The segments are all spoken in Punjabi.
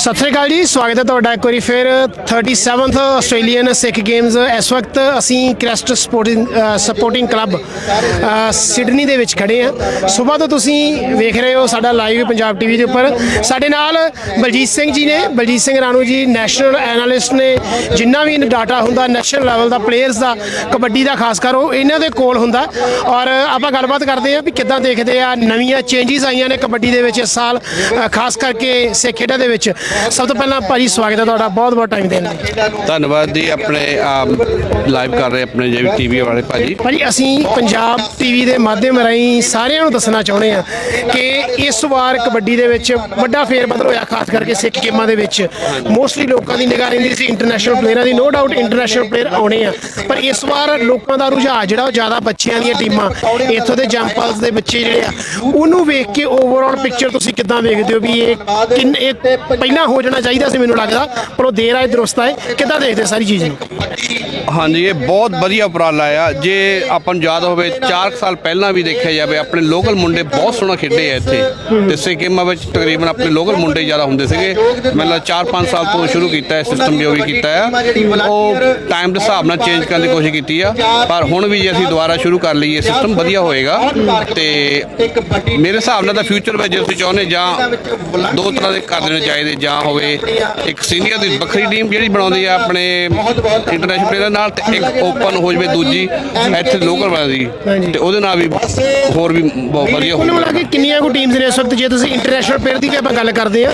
ਸਤਿ ਸ੍ਰੀ ਅਕਾਲ ਜੀ, ਸਵਾਗਤ ਹੈ ਤੁਹਾਡਾ ਇੱਕ ਵਾਰੀ ਫਿਰ 37th ਆਸਟ੍ਰੇਲੀਅਨ ਸਿੱਖ ਗੇਮਸ ਇਸ ਵਕਤ ਅਸੀਂ Crest sporting sporting club Sydney ਦੇ ਵਿੱਚ ਖੜੇ ਆ ਸਵੇਰ ਤੋਂ ਤੁਸੀਂ ਵੇਖ ਰਹੇ ਹੋ ਸਾਡਾ ਲਾਈਵ ਪੰਜਾਬ ਟੀਵੀ ਦੇ ਉੱਪਰ। ਸਾਡੇ ਨਾਲ ਬਲਜੀਤ ਸਿੰਘ ਜੀ ਨੇ, ਬਲਜੀਤ ਸਿੰਘ ਰਾਣੂ ਜੀ ਨੈਸ਼ਨਲ ਐਨਾਲਿਸਟ ਨੇ, ਜਿੰਨਾ ਵੀ ਡਾਟਾ ਹੁੰਦਾ ਨੈਸ਼ਨਲ ਲੈਵਲ ਦਾ ਪਲੇਅਰਸ ਦਾ, ਕਬੱਡੀ ਦਾ, ਖਾਸ ਕਰ ਉਹ ਇਹਨਾਂ ਦੇ ਕੋਲ ਹੁੰਦਾ। ਔਰ ਆਪਾਂ ਗੱਲਬਾਤ ਕਰਦੇ ਆ ਵੀ ਕਿੱਦਾਂ ਦੇਖਦੇ ਆ, ਨਵੀਆਂ ਚੇਂਜਸ ਆਈਆਂ ਨੇ ਕਬੱਡੀ ਦੇ ਵਿੱਚ ਇਸ ਸਾਲ ਖਾਸ ਕਰਕੇ ਸਿੱਖ ਖੇਡਾਂ ਦੇ ਵਿੱਚ। ਸਭ ਤੋਂ ਪਹਿਲਾਂ ਭਾਜੀ ਸਵਾਗਤ ਹੈ ਤੁਹਾਡਾ ਬਹੁਤ ਬਹੁਤ ਟਾਈਮ ਦੇਣ ਲਈ। ਧੰਨਵਾਦ ਜੀ ਆਪਣੇ ਲਾਈਵ ਕਰ ਰਹੇ ਆਪਣੇ ਜੇਵੀ ਟੀਵੀ ਵਾਲੇ ਭਾਜੀ। ਭਾਜੀ ਅਸੀਂ ਪੰਜਾਬ ਟੀਵੀ ਦੇ ਮਾਧਿਅਮ ਰਾਹੀਂ ਸਾਰਿਆਂ ਨੂੰ ਦੱਸਣਾ ਚਾਹੁੰਦੇ ਆ ਕਿ ਇਸ ਵਾਰ ਕਬੱਡੀ ਦੇ ਵਿੱਚ ਵੱਡਾ ਫੇਰ ਬਦਲ ਹੋਇਆ ਖਾਸ ਕਰਕੇ ਸਿੱਖ ਗੇਮਾਂ ਦੇ ਵਿੱਚ। ਮੋਸਟਲੀ ਲੋਕਾਂ ਦੀ ਨਿਗਾਹ ਰਹਿੰਦੀ ਸੀ ਇੰਟਰਨੈਸ਼ਨਲ ਪਲੇਅਰਾਂ ਦੀ ਨੋ ਡਾਊਟ ਇੰਟਰਨੈਸ਼ਨਲ ਪਲੇਅਰ ਆਉਣੇ ਆ। ਪਰ ਇਸ ਵਾਰ ਲੋਕਾਂ ਦਾ ਰੁਝਾਨ ਜਿਹੜਾ ਉਹ ਜ਼ਿਆਦਾ ਬੱਚਿਆਂ ਦੀਆਂ ਟੀਮਾਂ ਇੱਥੋਂ ਦੇ ਜੰਪਲਸ ਦੇ ਬੱਚੇ ਜਿਹੜੇ ਆ ਉਹਨੂੰ ਵੇਖ ਕੇ ਓਵਰਆਲ ਪਿਕਚਰ ਤੁਸੀਂ ਕਿੱਦਾਂ ਵੇਖਦੇ ਹੋ ਵੀ ਇਹ ਕਿੰਨ ਇਹ ਪਹਿਲਾਂ ਹੋ ਜਾਣਾ ਚਾਹੀਦਾ ਸੀ ਮੈਨੂੰ ਲੱਗਦਾ, ਪਰ ਉਹ ਦੇਰ ਆਏ, ਦਰੁਸਤ ਆਏ। ਕਿੱਦਾਂ ਦੇਖਦੇ ਸਾਰੀ ਚੀਜ਼ ਨੂੰ? ਹਾਂਜੀ, ਇਹ ਬਹੁਤ ਵਧੀਆ ਉਪਰਾਲਾ ਆ। ਜੇ ਆਪਾਂ ਨੂੰ ਯਾਦ ਹੋਵੇ 4 ਸਾਲ ਪਹਿਲਾਂ ਵੀ ਦੇਖਿਆ ਜਾਵੇ, ਆਪਣੇ ਲੋਕਲ ਮੁੰਡੇ ਬਹੁਤ ਸੋਹਣਾ ਖੇਡੇ ਆ ਇੱਥੇ। ਤੇ ਸੇ ਗੇਮਾਂ ਵਿੱਚ ਤਕਰੀਬਨ ਆਪਣੇ ਲੋਕਲ ਮੁੰਡੇ ਜ਼ਿਆਦਾ ਹੁੰਦੇ ਸੀਗੇ। ਮੈਨੂੰ 4-5 ਸਾਲ ਤੋਂ ਸ਼ੁਰੂ ਕੀਤਾ ਹੈ ਸਿਸਟਮ ਜੋ ਵੀ ਕੀਤਾ ਆ। ਉਹ ਟਾਈਮ ਦੇ ਹਿਸਾਬ ਨਾਲ ਚੇਂਜ ਕਰਨ ਦੀ ਕੋਸ਼ਿਸ਼ ਕੀਤੀ ਆ। ਪਰ ਹੁਣ ਵੀ ਜੇ ਅਸੀਂ ਦੁਬਾਰਾ ਸ਼ੁਰੂ ਕਰ ਲਈਏ ਸਿਸਟਮ ਵਧੀਆ ਹੋਏਗਾ। ਤੇ ਮੇਰੇ ਹਿਸਾਬ ਨਾਲ ਤਾਂ ਫਿਊਚਰ ਵਿੱਚ ਜੇ ਤੁਸੀਂ ਚਾਹੁੰਦੇ ਜਾਂ ਦੋ ਤਰ੍ਹਾਂ ਦੇ ਕਰ ਦੇਣੇ ਚਾਹੀਦੇ ਜਾਂ ਹੋਵੇ, ਇੱਕ ਸੀਨੀਅਰ ਦੀ ਵੱਖਰੀ ਟੀਮ ਜਿਹੜੀ ਬਣਾਉਂਦੀ ਆ, ਆਪਣੇ ਇੰਟਰਨੈਸ਼ਨਲ ਪਲੇਅਰ ਨਾਲ ਤੇ ਇੱਕ ਓਪਨ ਹੋ ਜਵੇ ਦੂਜੀ ਇੱਥੇ ਲੋਕਲ ਵਾਲੀ ਤੇ ਉਹਦੇ ਨਾਲ ਵੀ ਹੋਰ ਵੀ ਬਹੁਤ ਵਧੀਆ ਹੋਊਗਾ। ਮਿਲਾ ਕੇ ਕਿੰਨੀਆਂ ਕੁ ਟੀਮਸ ਨੇ ਇਸ ਵਕਤ? ਜੇ ਤੁਸੀਂ ਇੰਟਰਨੈਸ਼ਨਲ ਪਲੇਅਰ ਦੀ ਵੀ ਆਪਾਂ ਗੱਲ ਕਰਦੇ ਆ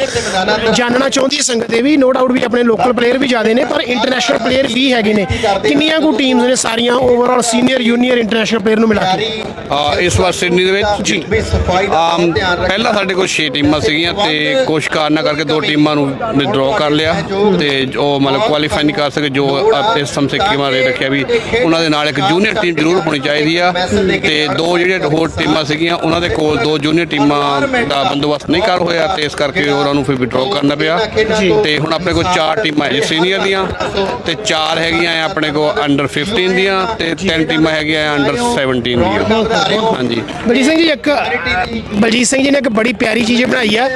ਜਾਣਨਾ ਚਾਹੁੰਦੀ ਹੈ ਸੰਗਤ ਇਹ ਵੀ ਨੋ ਡਾਊਟ ਵੀ ਆਪਣੇ ਲੋਕਲ ਪਲੇਅਰ ਵੀ ਜ਼ਿਆਦੇ ਨੇ ਪਰ ਇੰਟਰਨੈਸ਼ਨਲ ਪਲੇਅਰ ਵੀ ਹੈਗੇ ਨੇ। ਕਿੰਨੀਆਂ ਕੁ ਟੀਮਸ ਨੇ ਸਾਰੀਆਂ overall senior junior international player ਨੂੰ ਮਿਲਾ ਕੇ? ਆ ਇਸ ਵਾਰ ਸਿਡਨੀ ਦੇ ਵਿੱਚ ਜੀ। ਆਮ ਪਹਿਲਾਂ ਸਾਡੇ ਕੋਲ 6 ਟੀਮਾਂ ਸੀਗੀਆਂ ਤੇ ਕੁਝ ਕਾਰਨਾਂ ਕਰਕੇ ਦੋ ਟੀਮਾਂ ਨੂੰ ਵਿਦਡਰਾਅ ਕਰ ਲਿਆ ਤੇ ਉਹ ਮਤਲਬ ਕੁਆਲੀਫਾਈ ਨਹੀਂ ਕਰ ਸਕੇ ਜੋ ਇਸ ਸਮਸਿੱਕੇ ਮਾਰੇ ਰੱਖਿਆ ਵੀ ਉਹਨਾਂ ਦੇ ਨਾਲ ਇੱਕ ਜੂਨੀਅਰ ਟੀਮ ਜ਼ਰੂਰ ਹੋਣੀ ਚਾਹੀਦੀ ਆ ਤੇ ਦੋ ਜਿਹੜੇ ਹੋਰ ਟੀਮਾਂ ਸੀਗੀਆਂ ਉਹਨਾਂ ਦੇ ਕੋਲ ਦੋ ਜੂਨੀਅਰ ਟੀਮਾਂ ਦਾ ਬੰਦੋਬਸਤ ਨਹੀਂ ਕਰ ਹੋਇਆ ਤੇ ਇਸ ਕਰਕੇ ਉਹਨਾਂ ਨੂੰ ਫਿਰ ਵਿਦਡਰਾਅ ਕਰਨਾ ਪਿਆ। ਤੇ ਹੁਣ ਆਪਣੇ ਕੋਲ ਚਾਰ ਟੀਮਾਂ ਹੈ ਸੀਨੀਅਰ ਦੀਆਂ ਤੇ ਚਾਰ ਹੈਗੀਆਂ ਆ ਆਪਣੇ ਕੋਲ ਅੰਡਰ 15 ਦੀਆਂ ਤੇ ਤਿੰਨ ਟੀਮਾਂ ਹੈਗੀਆਂ ਅੰਡਰ 17 ਦੀਆਂ। ਹਾਂਜੀ। ਬਲਜੀਤ ਸਿੰਘ ਜੀ ਇੱਕ ਬਲਜੀਤ ਸਿੰਘ ਜੀ ਨੇ ਇੱਕ ਬੜੀ ਪਿਆਰੀ ਚੀਜ਼ ਬਣਾਈ ਆ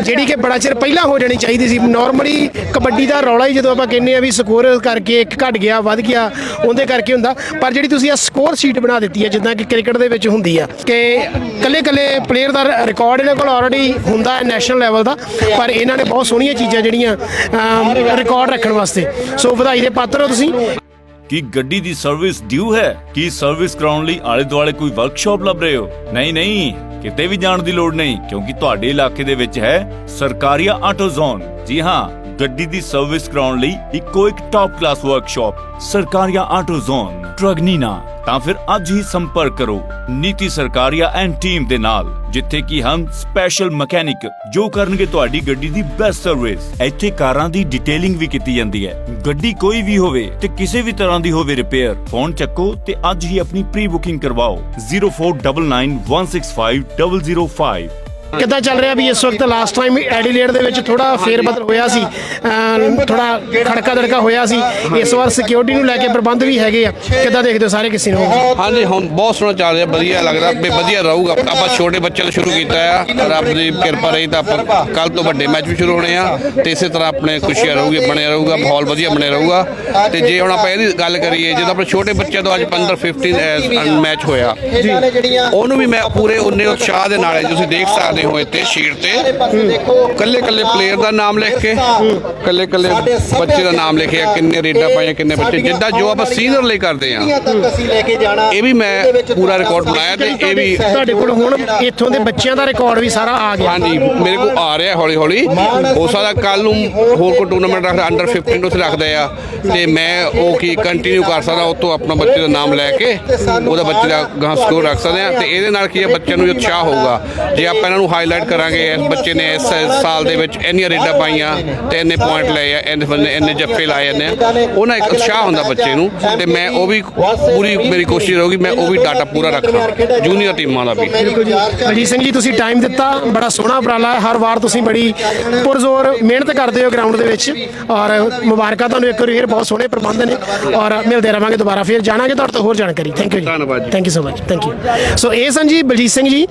ਜਿਹੜੀ ਕਿ ਬੜਾ ਚਿਰ ਪਹਿਲਾਂ ਹੋ ਜਾਣੀ ਚਾਹੀਦੀ ਸੀ। ਨਾਰਮਲੀ ਕਬੱਡੀ ਦਾ ਰੌਲਾ ਹੀ ਜਦੋਂ ਆਪਾਂ ਕਹਿੰਦੇ ਆ ਵੀ ਸਕੋਰ ਕਰਕੇ ਇੱਕ ਘਟ ਗਿਆ ਵੱਧ ਗਿਆ ਉਹਦੇ ਕਰਕੇ ਹੁੰਦਾ। ਪਰ ਜਿਹੜੀ ਤੁਸੀਂ ਆ ਸਕੋਰ ਸ਼ੀਟ ਬਣਾ ਦਿੱਤੀ ਹੈ, ਜਿੱਦਾਂ ਕਿ ਕ੍ਰਿਕਟ ਦੇ ਵਿੱਚ ਹੁੰਦੀ ਆ, ਕਿ ਕੱਲੇ ਕੱਲੇ ਪਲੇਅਰ ਦਾ ਰਿਕਾਰਡ ਇਹਨਾਂ ਕੋਲ ਆਲਰੇਡੀ ਹੁੰਦਾ ਹੈ ਨੈਸ਼ਨਲ ਲੈਵਲ ਦਾ, ਪਰ ਇਹਨਾਂ ਨੇ ਬਹੁਤ ਸੋਹਣੀਆਂ ਚੀਜ਼ਾਂ ਜਿਹੜੀਆਂ ਰਿਕਾਰਡ ਰੱਖਣ ਵਾਸਤੇ। ਸੋ ਵਧਾਈ ਦੇ ਪਾਤਰ ਹੋ ਤੁਸੀਂ। ਕੀ ਗੱਡੀ ਦੀ ਸਰਵਿਸ ਡਿਊ ਹੈ? ਕੀ ਸਰਵਿਸ ਕਰਾਉਣ ਲਈ ਆਲੇ ਦੁਆਲੇ ਕੋਈ ਵਰਕਸ਼ਾਪ ਲੱਭ ਰਹੇ ਹੋ? ਨਹੀਂ ਨਹੀਂ, ਕਿਤੇ ਵੀ ਜਾਣ ਦੀ ਲੋੜ ਨਹੀਂ, ਕਿਉਂਕਿ ਤੁਹਾਡੇ ਇਲਾਕੇ ਦੇ ਵਿੱਚ ਹੈ ਸਰਕਾਰੀਆ ਆਟੋ ਜ਼ੋਨ ਜੀ ਹਾਂ ਗੱਡੀ ਦੀ ਸਰਵਿਸ ਕਰਾਉਣ ਲਈ ਇੱਕੋ ਇੱਕ top class workshop Sarkaria auto zone ਟਰਗਨੀਨਾ ਤਾਂ ਫਿਰ ਅੱਜ ਹੀ ਸੰਪਰਕ ਕਰੋ ਨੀਤੀ ਸਰਕਾਰੀਆ ਐਂਡ ਟੀਮ ਦੇ ਨਾਲ, ਜਿੱਥੇ ਕਿ ਹਮ ਸਪੈਸ਼ਲ ਮਕੈਨਿਕ ਜੋ ਕਰਨਗੇ ਤੁਹਾਡੀ ਗੱਡੀ ਦੀ ਬੈਸਟ ਸਰਵਿਸ ਇੱਥੇ ਕਾਰਾਂ ਦੀ ਡਿਟੇਲਿੰਗ ਵੀ ਕੀਤੀ ਜਾਂਦੀ ਹੈ। ਗੱਡੀ ਕੋਈ ਵੀ ਹੋਵੇ ਤੇ ਕਿਸੇ ਵੀ ਤਰ੍ਹਾਂ ਦੀ ਹੋਵੇ ਰਿਪੇਅਰ ਫੋਨ ਚੱਕੋ ਤੇ ਅੱਜ ਹੀ ਆਪਣੀ ਪ੍ਰੀ ਬੁਕਿੰਗ ਕਰਵਾਓ 0499165005 ਕਿੱਦਾਂ ਚੱਲ ਰਿਹਾ ਵੀ ਇਸ ਵਕਤ ਲਾਸਟ ਟਾਈਮ ਐਡੀਲੇਡ ਦੇ ਵਿੱਚ ਥੋੜਾ ਫੇਰ ਬਦਲ ਹੋਇਆ ਸੀ? ਥੋੜਾ ਖੜਕਾ ਦੜਕਾ ਹੋਇਆ ਸੀ। ਇਸ ਵਾਰ ਸਿਕਿਉਰਿਟੀ ਨੂੰ ਲੈ ਕੇ ਪ੍ਰਬੰਧ ਵੀ ਹੈਗੇ ਆ। ਕਿੱਦਾਂ ਦੇਖਦੇ ਹੋ ਸਾਰੇ ਕਿਸੇ ਨੂੰ? ਹਾਂਜੀ ਹੁਣ ਬਹੁਤ ਸੋਹਣਾ ਚੱਲ ਰਿਹਾ ਵਧੀਆ ਲੱਗਦਾ ਵੀ ਵਧੀਆ ਰਹੂਗਾ। ਆਪਾਂ ਛੋਟੇ ਬੱਚੇ ਤੋਂ ਸ਼ੁਰੂ ਕੀਤਾ ਆ। ਰੱਬ ਦੀ ਕਿਰਪਾ ਰਹੀ ਤਾਂ ਆਪਾਂ ਕੱਲ ਤੋਂ ਵੱਡੇ ਮੈਚ ਵੀ ਸ਼ੁਰੂ ਹੋਣੇ ਆ। ਤੇ ਇਸੇ ਤਰ੍ਹਾਂ ਆਪਣੇ ਖੁਸ਼ੀਆਂ ਰਹੂਗੀ ਬਣਿਆ ਰਹੂਗਾ ਮਾਹੌਲ ਵਧੀਆ ਬਣਿਆ ਰਹੂਗਾ। ਤੇ ਜੇ ਹੁਣ ਆਪਾਂ ਇਹਦੀ ਗੱਲ ਕਰੀਏ ਜਦੋਂ ਆਪਣੇ ਛੋਟੇ ਬੱਚੇ ਤੋਂ ਅੱਜ 15 15 ਮੈਚ ਹੋਇਆ ਉਹਨੂੰ ਵੀ ਮੈਂ ਪੂਰੇ ਉਨੇ ਉਤਸ਼ਾਹ ਦੇ ਨਾਲ ਤੁਸੀਂ ਦੇਖ ਸਕਦੇ ਹੋ ਇੱਥੇ ਸ਼ੀਟ ਤੇ। ਕੱਲੇ ਕੱਲੇ ਪਲੇਅਰ ਦਾ ਨਾਮ ਲਿਖ ਕੇ ਕੱਲੇ ਕੱਲੇ ਬੱਚੇ ਦਾ ਨਾਮ ਲਿਖਿਆ ਕਿੰਨੇ ਰੇਡਾਂ ਪਾਈਆਂ ਕਿੰਨੇ ਬੱਚੇ ਜਿੱਦਾਂ ਜੋ ਆਪਾਂ ਸੀਨੀਅਰ ਲਈ ਕਰਦੇ ਆ ਤੱਕ ਅਸੀਂ ਲੈ ਕੇ ਜਾਣਾ। ਇਹ ਵੀ ਮੈਂ ਪੂਰਾ ਰਿਕਾਰਡ ਬਣਾਇਆ ਤੇ ਇਹ ਵੀ ਤੁਹਾਡੇ ਕੋਲ ਹੁਣ ਇੱਥੋਂ ਦੇ ਬੱਚਿਆਂ ਦਾ ਰਿਕਾਰਡ ਵੀ ਸਾਰਾ ਆ ਗਿਆ। ਹਾਂਜੀ ਮੇਰੇ ਕੋਲ ਆ ਰਿਹਾ ਹੌਲੀ ਹੌਲੀ ਹੋ ਸਕਦਾ ਕੱਲ ਨੂੰ ਹੋਰ ਕੋਈ ਟੂਰਨਾਮੈਂਟ ਰੱਖਦਾ ਅੰਡਰ 15 ਉੱਥੇ ਰੱਖਦੇ ਆ। ਤੇ ਮੈਂ ਉਹ ਕੀ ਕੰਟੀਨਿਊ ਕਰ ਸਕਦਾ ਉਤੋਂ ਆਪਣਾ ਬੱਚੇ ਦਾ ਨਾਮ ਲੈ ਕੇ ਉਹਦਾ ਬੱਚੇ ਦਾ ਗਾਂ ਸਕੋਰ ਰੱਖ ਸਕਦੇ ਆ। ਤੇ ਇਹਦੇ ਨਾਲ ਕੀ ਹੈ ਬੱਚਿਆਂ ਨੂੰ ਉਤਸ਼ਾਹ ਹੋਊਗਾ। ਜੇ ਆਪਾਂ ਇਹਨਾਂ ਨੂੰ ਹਾਈਲਾਈਟ ਕਰਾਂਗੇ। ਇਸ ਬੱਚੇ ਨੇ ਇਸ ਸਾਲ ਦੇ ਵਿੱਚ ਇੰਨੀਆਂ ਰੇਡਾਂ ਪਾਈਆਂ ਤੇ ਇੰਨੇ ਪੁਆਇੰਟ ਲਏ ਆ ਇੰਨੇ ਇੰਨੇ ਜੱਫੇ ਲਾਏ ਨੇ ਉਹਨਾਂ ਇੱਕ ਉਤਸ਼ਾਹ ਹੁੰਦਾ ਬੱਚੇ ਨੂੰ ਤੇ ਮੈਂ ਉਹ ਵੀ ਪੂਰੀ ਮੇਰੀ ਕੋਸ਼ਿਸ਼ ਰਹੂਗੀ ਮੈਂ ਉਹ ਵੀ ਡਾਟਾ ਪੂਰਾ ਰੱਖਾਂ ਜੂਨੀਅਰ ਟੀਮਾਂ ਦਾ ਵੀ। ਬਲਜੀਤ ਸਿੰਘ ਜੀ ਤੁਸੀਂ ਟਾਈਮ ਦਿੱਤਾ ਬੜਾ ਸੋਹਣਾ ਉਪਰਾਲਾ ਹੈ। ਹਰ ਵਾਰ ਤੁਸੀਂ ਬੜੀ ਪੁਰਜ਼ੋਰ ਮਿਹਨਤ ਕਰਦੇ ਹੋ ਗਰਾਊਂਡ ਦੇ ਵਿੱਚ ਔਰ ਮੁਬਾਰਕਾਂ ਤੁਹਾਨੂੰ ਇੱਕ ਵਾਰੀ ਫਿਰ ਬਹੁਤ ਸੋਹਣੇ ਪ੍ਰਬੰਧ ਨੇ ਔਰ ਮਿਲਦੇ ਰਵਾਂਗੇ ਦੁਬਾਰਾ ਫਿਰ। ਜਾਣਾਂਗੇ ਤੁਹਾਡੇ ਤੋਂ ਹੋਰ ਜਾਣਕਾਰੀ। ਥੈਂਕ ਯੂ ਜੀ। ਧੰਨਵਾਦ। Thank you so much thank you so ਇਹ ਸਨ ਜੀ ਬਲਜੀਤ ਸਿੰਘ ਜੀ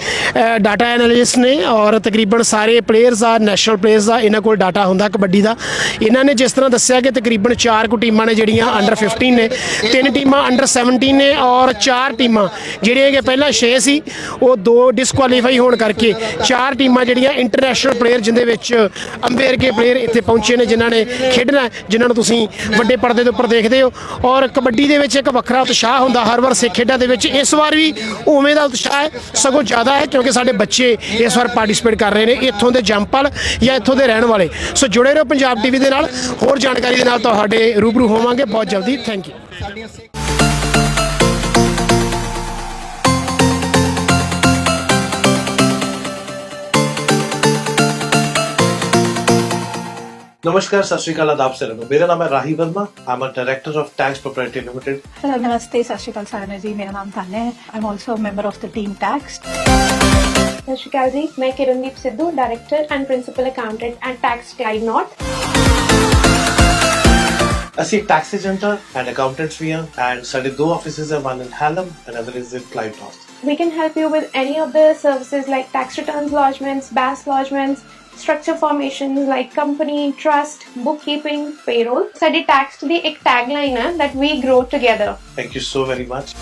ਡਾਟਾ ਐਨਾਲਿਸਟ ਨੇ ਔਰ ਤਕਰੀਬਨ ਸਾਰੇ ਪਲੇਅਰਸ ਆ ਨੈਸ਼ਨਲ ਪਲੇਅਰਸ ਦਾ ਇਹਨਾਂ ਕੋਲ ਡਾਟਾ ਹੁੰਦਾ ਕਬੱਡੀ ਦਾ। ਇਹਨਾਂ ਨੇ ਜਿਸ ਤਰ੍ਹਾਂ ਦੱਸਿਆ ਕਿ ਤਕਰੀਬਨ 4 ਕੁ ਟੀਮਾਂ ਨੇ ਜਿਹੜੀਆਂ ਅੰਡਰ 15 ਨੇ। ਤਿੰਨ ਟੀਮਾਂ ਅੰਡਰ 17 ਨੇ ਔਰ ਚਾਰ ਟੀਮਾਂ ਜਿਹੜੀਆਂ ਕਿ ਪਹਿਲਾਂ 6 ਸੀ, ਉਹ ਦੋ ਡਿਸਕੁਆਲੀਫਾਈ ਹੋਣ ਕਰਕੇ ਚਾਰ ਟੀਮਾਂ ਜਿਹੜੀਆਂ ਇੰਟਰਨੈਸ਼ਨਲ ਪਲੇਅਰ ਜਿੰਦੇ ਵਿੱਚ ਅੰਬੇਰ ਕੇ ਪਲੇਅਰ ਇੱਥੇ ਪਹੁੰਚੇ ਨੇ, ਜਿਨ੍ਹਾਂ ਨੇ ਖੇਡਣਾ ਜਿਨ੍ਹਾਂ ਨੂੰ ਤੁਸੀਂ ਵੱਡੇ ਪਰਦੇ ਦੇ ਉੱਪਰ ਦੇਖਦੇ ਹੋ। ਔਰ ਕਬੱਡੀ ਦੇ ਵਿੱਚ ਇੱਕ ਵੱਖਰਾ ਉਤਸ਼ਾਹ ਹੁੰਦਾ, ਹਰ ਵਾਰ ਸਿੱਖ ਖੇਡਾਂ ਦੇ ਵਿੱਚ। ਇਸ ਵਾਰ ਵੀ ਉਵੇਂ ਦਾ ਉਤਸ਼ਾਹ ਹੈ, ਸਗੋਂ ਜ਼ਿਆਦਾ ਹੈ, ਕਿਉਂਕਿ ਸਾਡੇ ਬੱਚੇ ਇਸ ਵਾਰ ਪਾਰਟਿਸਿਪੇਟ ਕਰ ਰਹੇ ਨੇ ਇੱਥੋਂ ਦੇ ਜੰਪਲ ਜਾਂ ਇੱਥੋਂ ਦੇ ਰਹਿਣ ਵਾਲੇ ਸੋ ਜੁੜੇ ਰਹੋ ਪੰਜਾਬ ਟੀਵੀ ਦੇ ਨਾਲ ਹੋਰ ਜਾਣਕਾਰੀ ਦੇ ਨਾਲ ਤੁਹਾਡੇ ਰੂਬਰੂ ਹੋਵਾਂਗੇ ਬਹੁਤ ਜਲਦੀ ਥੈਂਕ ਯੂ नमस्कार सत श्रीकाल आदाब से रघु मेरा नाम है Rahi Verma I am director of tax proprietary limited Hello, नमस्ते सत श्रीकाल सारना जी मेरा नाम तान्या है I am also member of the team tax ਸਤਿ ਸ਼੍ਰੀ ਅਕਾਲ ਜੀ ਮੈਂ Kirandeep Sidhu director and principal accountant at tax tide north ਅਸੀਂ ਟੈਕਸ ਏਜੰਟ ਹਾਂ ਐਂਡ ਅਕਾਊਂਟੈਂਟਸ ਵੀ ਹਾਂ ਐਂਡ ਸਾਡੇ ਦੋ ਆਫਿਸਿਸ ਹੈ one in Hallam and other is in Clyde north We can help you with any of the services like tax returns lodgements, BAS lodgements, structure formations like company, trust, bookkeeping, payroll. ਸਾਡੀ tax ਦੀ ਇੱਕ tagline ਹੈ that we grow together. Thank you so very much